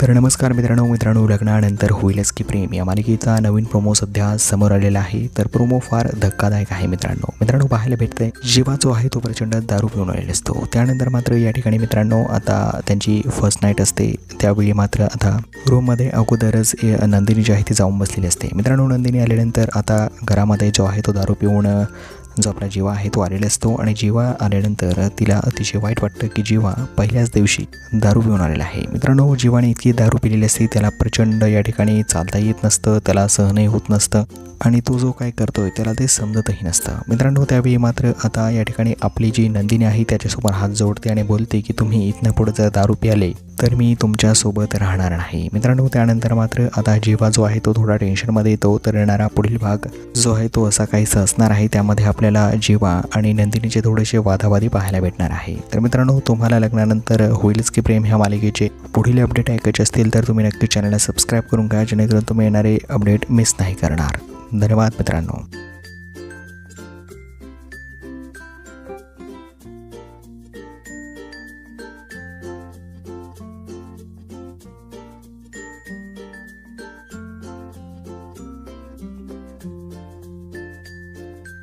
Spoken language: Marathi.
तर नमस्कार मित्रांनो मित्रांनो लग्नानंतर होईलच की प्रेम. या मालिकेचा नवीन प्रोमो सध्या समोर आलेला आहे. तर प्रोमो फार धक्कादायक आहे मित्रांनो. मित्रांनो पाहायला भेटतंय जेव्हा जो आहे तो प्रचंड दारू पिऊन आलेला असतो. त्यानंतर मात्र या ठिकाणी मित्रांनो आता त्यांची फर्स्ट नाईट असते. त्यावेळी मात्र आता रूममध्ये अगोदरच नंदिनी जी आहे ती जाऊन बसलेली असते. मित्रांनो नंदिनी आल्यानंतर आता घरामध्ये जो आहे तो दारू पिऊन जो आपला जीवा आहे तो आलेला असतो आणि जीवा आल्यानंतर तिला अतिशय वाईट वाटतं की जीवा पहिल्याच दिवशी दारू पिऊन आलेला आहे. मित्रांनो जीवाने इतकी दारू पिलेली असते त्याला प्रचंड या ठिकाणी चालता येत नसतं त्याला सहनही होत नसतं आणि तो जो काय करतोय त्याला ते समजतही नसतं. मित्रांनो त्यावेळी मात्र आता या ठिकाणी आपली जी नंदिनी आहे त्याच्यासोबत हात जोडते आणि बोलते की तुम्ही इथनं पुढे जर दारू प्याले तर मी तुमच्यासोबत राहणार नाही. मित्रांनो त्यानंतर मात्र आता जीवा जो आहे तो थोडा टेन्शनमध्ये येतो तर येणारा पुढील भाग जो आहे तो असा काहीसा असणार आहे त्यामध्ये आपल्याला जीवा आणि नंदिनीचे थोडेसे वादावादी पाहायला भेटणार आहे. तर मित्रांनो तुम्हाला लग्नानंतर होईलच की प्रेम ह्या मालिकेचे पुढील अपडेट ऐकायचे असतील तर तुम्ही नक्की चॅनलला सबस्क्राईब करून घ्या जेणेकरून तुम्ही येणारे अपडेट मिस नाही करणार. धन्यवाद मित्रांनो.